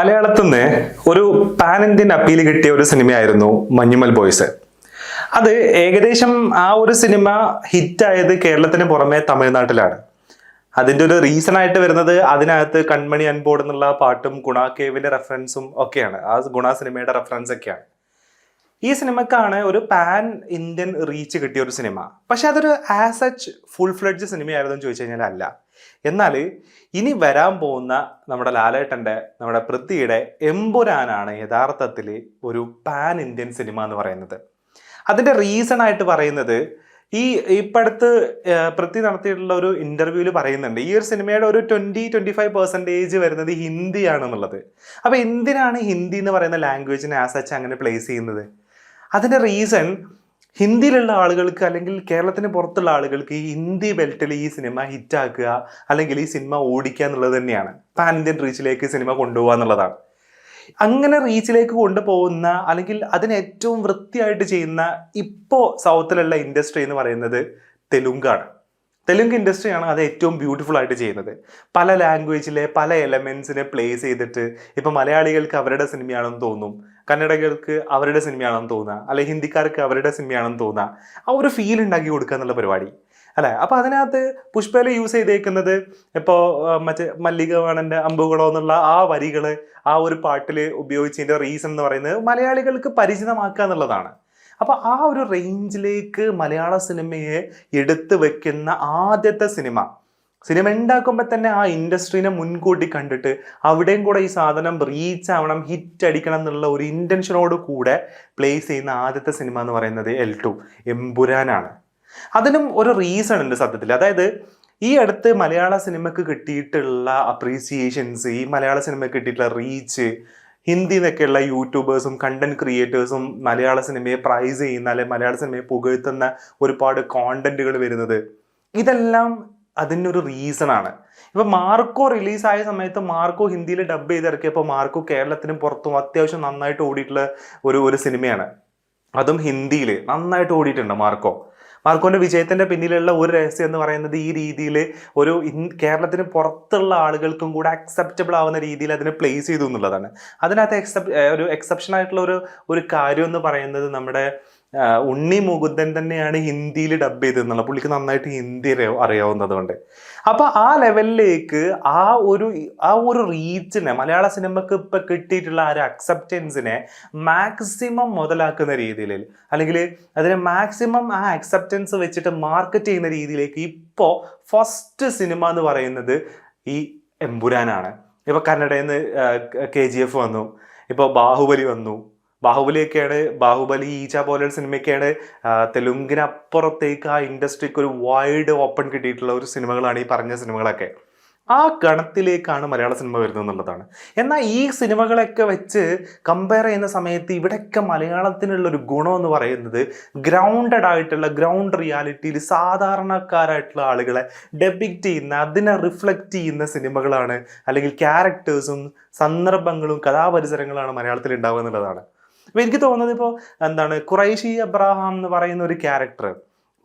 മലയാളത്തിൽ നിന്ന് ഒരു പാൻ ഇന്ത്യൻ അപ്പീൽ കിട്ടിയ ഒരു സിനിമയായിരുന്നു മഞ്ഞുമൽ ബോയ്സ്. അത് ഏകദേശം ആ ഒരു സിനിമ ഹിറ്റായത് കേരളത്തിന് പുറമെ തമിഴ്നാട്ടിലാണ്. അതിന്റെ ഒരു റീസൺ ആയിട്ട് വരുന്നത് അതിനകത്ത് കൺമണി അൻബോർഡ് എന്നുള്ള പാട്ടും ഗുണ കേവിന്റെ റെഫറൻസും ഒക്കെയാണ്. ആ ഗുണ സിനിമയുടെ റെഫറൻസ് ഒക്കെയാണ്. ഈ സിനിമക്കാണ് ഒരു പാൻ ഇന്ത്യൻ റീച്ച് കിട്ടിയ ഒരു സിനിമ. പക്ഷെ അതൊരു ആസ് സച്ച് ഫുൾ ഫ്ലഡ്ജ് സിനിമയായിരുന്നു ചോദിച്ചു കഴിഞ്ഞാൽ അല്ല. എന്നാൽ ഇനി വരാൻ പോകുന്ന നമ്മുടെ ലാലേട്ടന്റെ നമ്മുടെ പൃഥ്വിയുടെ എമ്പുരാനാണ് യഥാർത്ഥത്തിൽ ഒരു പാൻ ഇന്ത്യൻ സിനിമ എന്ന് പറയുന്നത്. അതിന്റെ റീസൺ ആയിട്ട് പറയുന്നത് ഈ ഇപ്പടുത്ത് പൃഥ്വി നടത്തിയിട്ടുള്ള ഒരു ഇന്റർവ്യൂവിൽ പറയുന്നുണ്ട് ഈ ഒരു സിനിമയുടെ ഒരു ട്വന്റി ട്വന്റി ഫൈവ് പെർസെന്റേജ് വരുന്നത് ഹിന്ദിയാണെന്നുള്ളത്. അപ്പോൾ എന്തിനാണ് ഹിന്ദി എന്ന് പറയുന്ന ലാംഗ്വേജിനെ ആസച്ച് അങ്ങനെ പ്ലേസ് ചെയ്യുന്നത്? അതിന്റെ റീസൺ ഹിന്ദിയിലുള്ള ആളുകൾക്ക് അല്ലെങ്കിൽ കേരളത്തിന് പുറത്തുള്ള ആളുകൾക്ക് ഈ ഹിന്ദി ബെൽറ്റിൽ ഈ സിനിമ ഹിറ്റാക്കുക അല്ലെങ്കിൽ ഈ സിനിമ ഓടിക്കുക എന്നുള്ളത് തന്നെയാണ്. പാൻ ഇന്ത്യൻ റീച്ചിലേക്ക് സിനിമ കൊണ്ടുപോകുക എന്നുള്ളതാണ്. അങ്ങനെ റീച്ചിലേക്ക് കൊണ്ടുപോകുന്ന അല്ലെങ്കിൽ അതിന് ഏറ്റവും വൃത്തിയായിട്ട് ചെയ്യുന്ന ഇപ്പോൾ സൗത്തിലുള്ള ഇൻഡസ്ട്രി എന്ന് പറയുന്നത് തെലുങ്കാണ്. തെലുങ്ക് ഇൻഡസ്ട്രിയാണ് അത് ഏറ്റവും ബ്യൂട്ടിഫുൾ ആയിട്ട് ചെയ്യുന്നത്. പല ലാംഗ്വേജിലെ പല എലമെൻസിനെ പ്ലേസ് ചെയ്തിട്ട് ഇപ്പം മലയാളികൾക്ക് അവരുടെ സിനിമയാണെന്ന് തോന്നും. കന്നഡകൾക്ക് അവരുടെ സിനിമയാണെന്ന് തോന്നുക അല്ലെ ഹിന്ദിക്കാർക്ക് അവരുടെ സിനിമയാണെന്ന് തോന്നുക ആ ഒരു ഫീൽ ഉണ്ടാക്കി കൊടുക്കുക എന്നുള്ള പരിപാടി. അല്ലേ അപ്പോൾ അതിനകത്ത് പുഷ്പയില യൂസ് ചെയ്തേക്കുന്നത് ഇപ്പോൾ മറ്റേ മല്ലികവാണന്റെ അമ്പുകളോ എന്നുള്ള ആ വരികൾ ആ ഒരു പാട്ടിൽ ഉപയോഗിച്ചതിന്റെ റീസൺ എന്ന് പറയുന്നത് മലയാളികൾക്ക് പരിചിതമാക്കുക എന്നുള്ളതാണ്. അപ്പൊ ആ ഒരു റേഞ്ചിലേക്ക് മലയാള സിനിമയെ എടുത്തു വെക്കുന്ന ആദ്യത്തെ സിനിമ. സിനിമ ഉണ്ടാക്കുമ്പോൾ തന്നെ ആ ഇൻഡസ്ട്രീനെ മുൻകൂട്ടി കണ്ടിട്ട് അവിടെയും കൂടെ ഈ സാധനം റീച്ച് ആവണം ഹിറ്റ് അടിക്കണം എന്നുള്ള ഒരു ഇന്റൻഷനോട് കൂടെ പ്ലേസ് ചെയ്യുന്ന ആദ്യത്തെ സിനിമ എന്ന് പറയുന്നത് എൽ ടു എമ്പുരാനാണ്. അതിനും ഒരു റീസൺ ഉണ്ട് സത്യത്തിൽ. അതായത് ഈ അടുത്ത് മലയാള സിനിമക്ക് കിട്ടിയിട്ടുള്ള അപ്രീസിയേഷൻസ് ഈ മലയാള സിനിമയ്ക്ക് കിട്ടിയിട്ടുള്ള റീച്ച് ഹിന്ദി എന്നൊക്കെയുള്ള യൂട്യൂബേഴ്സും കണ്ടന്റ് ക്രിയേറ്റേഴ്സും മലയാള സിനിമയെ പ്രൈസ് ചെയ്യുന്ന അല്ലെ മലയാള സിനിമയെ പുകഴ്ത്തുന്ന ഒരുപാട് കോണ്ടന്റുകൾ വരുന്നത്. ഇതെല്ലാം അതിനൊരു റീസൺ ആണ്. ഇപ്പൊ മാർക്കോ റിലീസായ സമയത്ത് മാർക്കോ ഹിന്ദിയിൽ ഡബ് ചെയ്തിറക്കിയപ്പോൾ മാർക്കോ കേരളത്തിനും പുറത്തും അത്യാവശ്യം നന്നായിട്ട് ഓടിയിട്ടുള്ള ഒരു ഒരു സിനിമയാണ് അതും ഹിന്ദിയിൽ നന്നായിട്ട് ഓടിയിട്ടുണ്ട് മാർക്കോ. മാർക്കോന്റെ വിജയത്തിന്റെ പിന്നിലുള്ള ഒരു രഹസ്യം എന്ന് പറയുന്നത് ഈ രീതിയിൽ ഒരു കേരളത്തിന് പുറത്തുള്ള ആളുകൾക്കും കൂടെ അക്സെപ്റ്റബിൾ ആവുന്ന രീതിയിൽ അതിനെ പ്ലേസ് ചെയ്തു എന്നുള്ളതാണ്. അതിനകത്ത് എക്സെപ്റ്റ് ഒരു എക്സെപ്ഷൻ ആയിട്ടുള്ള ഒരു ഒരു കാര്യം എന്ന് പറയുന്നത് നമ്മുടെ ഉണ്ണി മുകുന്ദൻ തന്നെയാണ് ഹിന്ദിയിൽ ഡബ് ചെയ്തെന്നുള്ള പുള്ളിക്ക് നന്നായിട്ട് ഹിന്ദി അറിയാ- അറിയാവുന്നത് കൊണ്ട്. അപ്പൊ ആ ലെവലിലേക്ക് ആ ഒരു ആ ഒരു റീച്ചിനെ മലയാള സിനിമക്ക് ഇപ്പൊ കിട്ടിയിട്ടുള്ള ആ ഒരു അക്സെപ്റ്റൻസിനെ മാക്സിമം മുതലാക്കുന്ന രീതിയിൽ അല്ലെങ്കിൽ അതിനെ മാക്സിമം ആ അക്സെപ്റ്റൻസ് വെച്ചിട്ട് മാർക്കറ്റ് ചെയ്യുന്ന രീതിയിലേക്ക് ഇപ്പോൾ ഫസ്റ്റ് സിനിമ എന്ന് പറയുന്നത് ഈ എമ്പുരാനാണ്. ഇപ്പൊ കന്നഡയിൽ നിന്ന് കെ ജി എഫ് വന്നു. ഇപ്പോൾ ബാഹുബലി വന്നു. ബാഹുബലിയൊക്കെയാണ് ബാഹുബലി ഈച്ച പോലെയുള്ള സിനിമയൊക്കെയാണ് തെലുങ്കിനപ്പുറത്തേക്ക് ആ ഇൻഡസ്ട്രിക്ക് ഒരു വൈഡ് ഓപ്പൺ കിട്ടിയിട്ടുള്ള ഒരു സിനിമകളാണ് ഈ പറഞ്ഞ സിനിമകളൊക്കെ. ആ ഗണത്തിലേക്കാണ് മലയാള സിനിമ വരുന്നത് എന്നുള്ളതാണ്. എന്നാൽ ഈ സിനിമകളൊക്കെ വെച്ച് കമ്പയർ ചെയ്യുന്ന സമയത്ത് ഇവിടെയൊക്കെ മലയാളത്തിനുള്ളൊരു ഗുണം എന്ന് പറയുന്നത് ഗ്രൗണ്ടഡ് ആയിട്ടുള്ള ഗ്രൗണ്ട് റിയാലിറ്റിയിൽ സാധാരണക്കാരായിട്ടുള്ള ആളുകളെ ഡെബിക്റ്റ് ചെയ്യുന്ന അതിനെ റിഫ്ലക്റ്റ് ചെയ്യുന്ന സിനിമകളാണ് അല്ലെങ്കിൽ ക്യാരക്ടേഴ്സും സന്ദർഭങ്ങളും കഥാപരിസരങ്ങളാണ് മലയാളത്തിൽ ഉണ്ടാവുക എന്നുള്ളതാണ്. അപ്പൊ എനിക്ക് തോന്നുന്നത് ഇപ്പോൾ എന്താണ് ഖുറൈഷി അബ്രഹാം എന്ന് പറയുന്ന ഒരു ക്യാരക്ടർ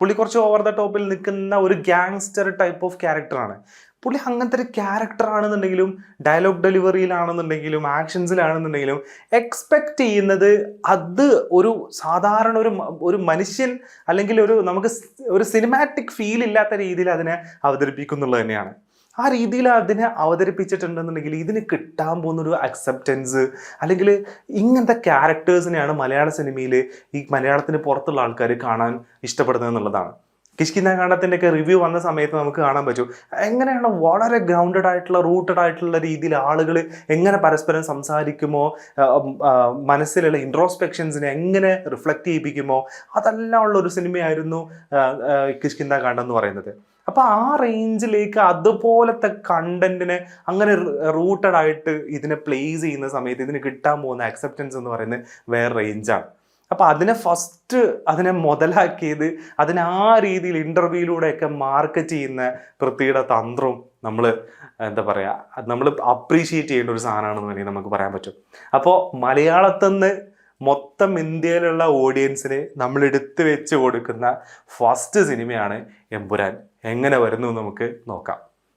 പുള്ളി കുറച്ച് ഓവർ ദ ടോപ്പിൽ നിൽക്കുന്ന ഒരു ഗ്യാങ്സ്റ്റർ ടൈപ്പ് ഓഫ് ക്യാരക്ടറാണ് പുള്ളി അങ്ങനത്തെ ഒരു ക്യാരക്ടർ ആണെന്നുണ്ടെങ്കിലും ഡയലോഗ് ഡെലിവറിയിലാണെന്നുണ്ടെങ്കിലും ആക്ഷൻസിലാണെന്നുണ്ടെങ്കിലും എക്സ്പെക്ട് ചെയ്യുന്നത് അത് ഒരു സാധാരണ ഒരു ഒരു മനുഷ്യൻ അല്ലെങ്കിൽ ഒരു നമുക്ക് ഒരു സിനിമാറ്റിക് ഫീൽ ഇല്ലാത്ത രീതിയിൽ അതിനെ അവതരിപ്പിക്കുന്നുള്ളത് തന്നെയാണ്. ആ രീതിയിൽ അതിനെ അവതരിപ്പിച്ചിട്ടുണ്ടെന്നുണ്ടെങ്കിൽ ഇതിന് കിട്ടാൻ പോകുന്നൊരു അക്സെപ്റ്റൻസ് അല്ലെങ്കിൽ ഇങ്ങനത്തെ ക്യാരക്ടേഴ്സിനെയാണ് മലയാള സിനിമയിൽ ഈ മലയാളത്തിന് പുറത്തുള്ള ആൾക്കാർ കാണാൻ ഇഷ്ടപ്പെടുന്നത് എന്നുള്ളതാണ്. കിഷ്കിന്ന കാണ്ടത്തിന്റെ ഒക്കെ റിവ്യൂ വന്ന സമയത്ത് നമുക്ക് കാണാൻ പറ്റും. എങ്ങനെയാണ് വളരെ ഗ്രൗണ്ടഡ് ആയിട്ടുള്ള റൂട്ടഡ് ആയിട്ടുള്ള രീതിയിൽ ആളുകൾ എങ്ങനെ പരസ്പരം സംസാരിക്കുമോ മനസ്സിലുള്ള ഇൻട്രോസ്പെക്ഷൻസിനെ എങ്ങനെ റിഫ്ലക്റ്റ് ചെയ്യിപ്പിക്കുമോ അതെല്ലാം ഉള്ള ഒരു സിനിമയായിരുന്നു കിഷ്കിന്ത കാണ്ടെന്ന് പറയുന്നത്. അപ്പൊ ആ റേഞ്ചിലേക്ക് അതുപോലത്തെ കണ്ടന്റിനെ അങ്ങനെ റൂട്ടഡ് ആയിട്ട് ഇതിനെ പ്ലേസ് ചെയ്യുന്ന സമയത്ത് ഇതിന് കിട്ടാൻ പോകുന്ന അക്സെപ്റ്റൻസ് എന്ന് പറയുന്നത് വേറെ റേഞ്ചാണ് അപ്പൊ അതിനെ ഫസ്റ്റ് അതിനെ മുതലാക്കിയത് അതിനെ ആ രീതിയിൽ ഇന്റർവ്യൂയിലൂടെയൊക്കെ മാർക്കറ്റ് ചെയ്യുന്ന പൃഥ്വിയുടെ തന്ത്രവും നമ്മൾ എന്താ പറയുക നമ്മൾ അപ്രീഷിയേറ്റ് ചെയ്യേണ്ട ഒരു സാധനമാണെന്ന് വേണമെങ്കിൽ നമുക്ക് പറയാൻ പറ്റും. അപ്പോൾ മലയാളത്തിൽ നിന്ന് മൊത്തം ഇന്ത്യയിലുള്ള ഓഡിയൻസിന് നമ്മൾ എടുത്തു വെച്ച് കൊടുക്കുന്ന ഫസ്റ്റ് സിനിമയാണ് എമ്പുരാൻ. എങ്ങനെ വരുന്നു നമുക്ക് നോക്കാം.